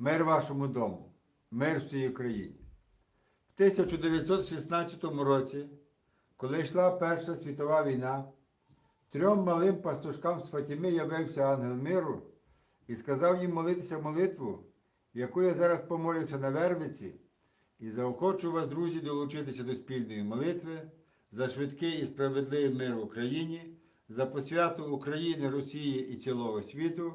Мир вашому дому, мир всій Україні. В 1916 році, коли йшла Перша світова війна, трьом малим пастушкам з Фатіми явився ангел миру і сказав їм молитися молитву, яку я зараз помолюся на Вервиці, і заохочу вас, друзі, долучитися до спільної молитви за швидкий і справедливий мир в Україні, за посвяту України, Росії і цілого світу,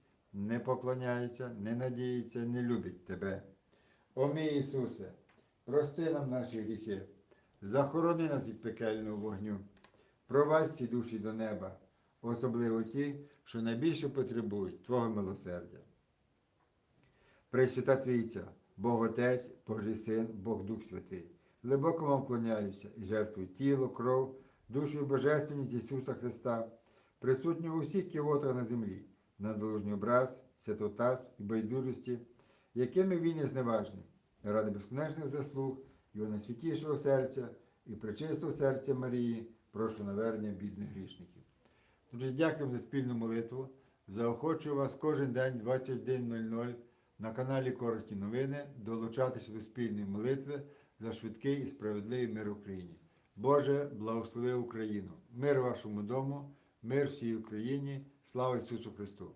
не поклоняється, не надіється, не любить Тебе. О мій Ісусе, прости нам наші гріхи, захорони нас від пекельного вогню, провадь ці душі до неба, особливо ті, що найбільше потребують Твого милосердя. Пресвята Трійця, Бог Отець, Божий Син, Бог Дух Святий. Глибоко вам вклоняюся і жертвую тіло, кров, душу і божественність Ісуса Христа, присутнього у всіх ківотах на землі, на образ, святотатств і байдужості, якими він є зневажний, ради безконечних заслуг Його найсвятішого серця і пречистого серця Марії, прошу навернення бідних грішників. Друзі, дякуємо за спільну молитву. Заохочую вас кожен день 21.00 на каналі Корисні новини долучатися до спільної молитви за швидкий і справедливий мир Україні. Боже, благослови Україну! Мир вашому дому, мир всій Україні, слава Ісусу Христу!